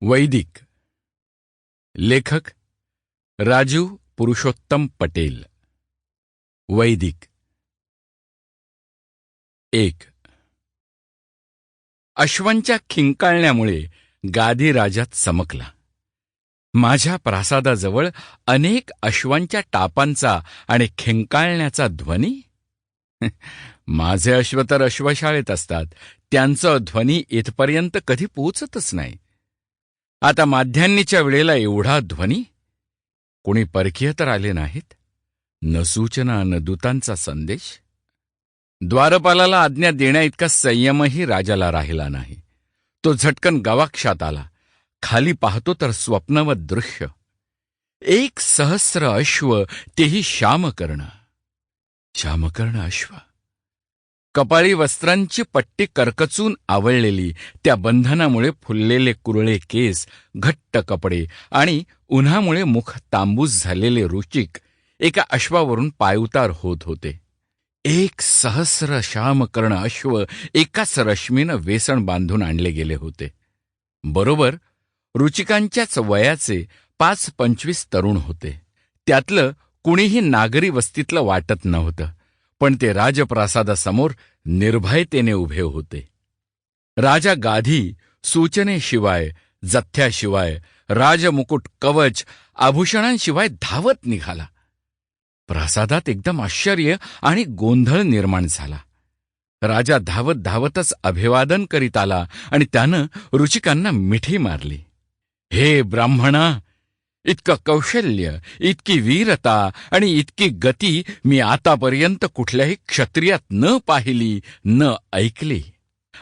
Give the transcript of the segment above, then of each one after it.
वैदिक. लेखक राजू पुरुषोत्तम पटेल. वैदिक. एक. अश्वांच्या खिंकाळण्यामुळे गादी राजात चमकला. माझ्या प्रासादाजवळ अनेक अश्वांच्या टापांचा आणि खिंकाळण्याचा ध्वनी? माझे अश्व तर अश्वशाळेत असतात. त्यांचं ध्वनी इथपर्यंत कधी पोचतच नाही. आता माध्यान्नीच्या वेळेला एवढा ध्वनी? कोणी परकीय तर आले नाहीत? न सूचना न दूतांचा संदेश? द्वारपालाला आज्ञा देण्या इतका संयमही राजाला राहिला नाही. तो झटकन गवाक्षात आला. खाली पाहतो तर स्वप्नवत दृश्य. एक सहस्र अश्व तेही श्यामकर्ण. श्यामकर्ण अश्व. कपाळी वस्त्रांची पट्टी करकचून आवळलेली त्या बंधनामुळे फुललेले कुरळे केस घट्ट कपडे आणि उन्हामुळे मुख तांबूस झालेले रुचिक एका अश्वावरून पायउतार होत होते. एक सहस्र श्यामकर्ण अश्व एकाच रश्मीनं वेसण बांधून आणले गेले होते. बरोबर रुचिकांच्याच वयाचे पाच पंचवीस तरुण होते. त्यातलं कुणीही नागरी वस्तीतलं वाटत नव्हतं. पण ते राजप्रासादासमोर निर्भयतेने उभे होते. राजा गाधी सूचनेशिवाय जथ्याशिवाय राजमुकुट कवच आभूषणांशिवाय धावत निघाला. प्रासादात एकदम आश्चर्य आणि गोंधळ निर्माण झाला. राजा धावत धावतच अभिवादन करीत आला आणि त्यानं रुचिकांना मिठी मारली. हे ब्राह्मणा इतकं कौशल्य इतकी वीरता आणि इतकी गती मी आतापर्यंत कुठल्याही क्षत्रियात न पाहिली न ऐकली.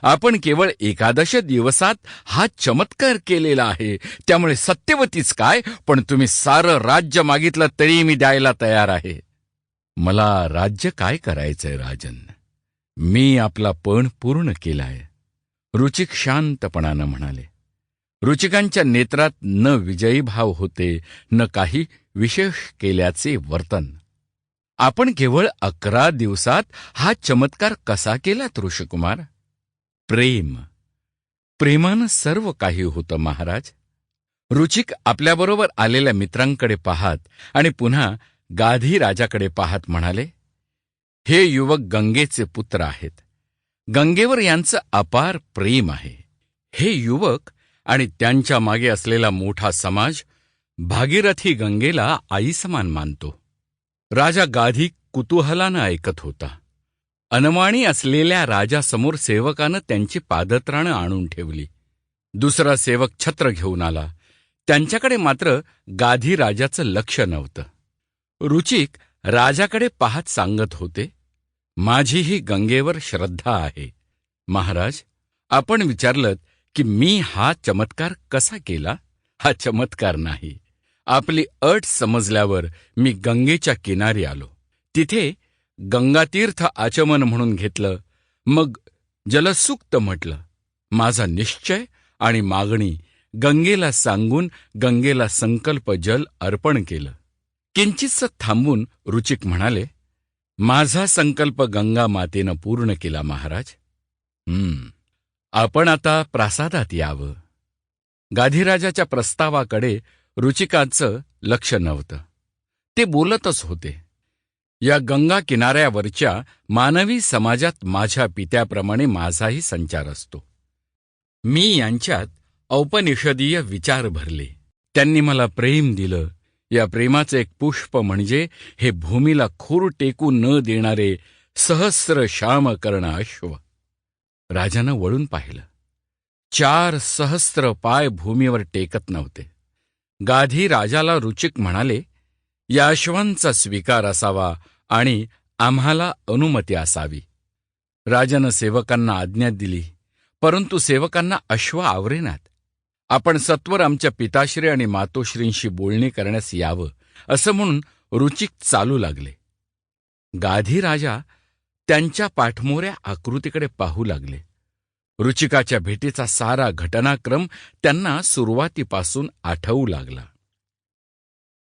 आपण केवळ एकादश दिवसात हा चमत्कार केलेला आहे. त्यामुळे सत्यवतीच काय पण तुम्ही सारं राज्य मागितलं तरी मी द्यायला तयार आहे. मला राज्य काय करायचंय राजन? मी आपला पण पूर्ण केलाय. रुचिक शांतपणानं म्हणाले. रुचिकांच्या नेत्रात न विजयी भाव होते न काही विशेष केल्याचे वर्तन. आपण केवळ अकरा दिवसात हा चमत्कार कसा केला ऋषकुमार? प्रेम. प्रेमानं सर्व काही होतं महाराज. रुचिक आपल्याबरोबर आलेल्या मित्रांकडे पाहात आणि पुन्हा गाधी राजाकडे पाहत म्हणाले हे युवक गंगेचे पुत्र आहेत. गंगेवर यांचं अपार प्रेम आहे. हे युवक आणि त्यांच्या मागे असलेला मोठा समाज भागीरथी गंगेला आई समान मानतो. राजा गाधी कुतूहलानं ऐकत होता. अनवाणी असलेल्या राजासमोर सेवकानं त्यांची पादत्राणं आणून ठेवली. दुसरा सेवक छत्र घेऊन आला. त्यांच्याकडे मात्र गाधी राजाचं लक्ष नव्हतं. रुचिक राजाकडे पाहत सांगत होते माझीही गंगेवर श्रद्धा आहे. महाराज आपण विचारलत की मी हा चमत्कार कसा केला? हा चमत्कार नाही. आपली अट समजल्यावर मी गंगेच्या किनारी आलो. तिथे गंगातीर्थ आचमन म्हणून घेतलं. मग जलसूक्त म्हटलं माझा निश्चय आणि मागणी गंगेला सांगून गंगेला संकल्प जल अर्पण केलं. किंचितस थांबून रुचिक म्हणाले माझा संकल्प गंगा मातेनं पूर्ण केला महाराज. हम्म. आपण आता प्रासादात यावं. गाधीराजाच्या प्रस्तावाकडे रुचिकांचं लक्ष नव्हतं. ते बोलतच होते. या गंगा किनाऱ्यावरच्या मानवी समाजात माझ्या पित्याप्रमाणे माझाही संचार असतो. मी यांच्यात औपनिषदीय विचार भरले. त्यांनी मला प्रेम दिलं. या प्रेमाचं एक पुष्प म्हणजे हे भूमीला खूर टेकू न देणारे सहस्र श्याम कर्ण अश्व. राजानं वळून पाहिलं. चार सहस्त्र पाय भूमीवर टेकत नव्हते. गाधी राजाला रुचिक म्हणाले या अश्वांचा स्वीकार असावा आणि आम्हाला अनुमती असावी. राजानं सेवकांना आज्ञा दिली परंतु सेवकांना अश्व आवरेनात आपण सत्वर आमच्या पिताश्री आणि मातोश्रींशी बोलणी करण्यास यावं असं म्हणून रुचिक चालू लागले. गाधी राजा त्यांच्या पाठमोऱ्या आकृतीकडे पाहू लागले. रुचिकाच्या भेटीचा सारा घटनाक्रम त्यांना सुरुवातीपासून आठवू लागला.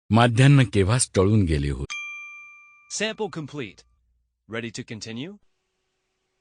माध्यान्न केव्हाच टळून गेले होते?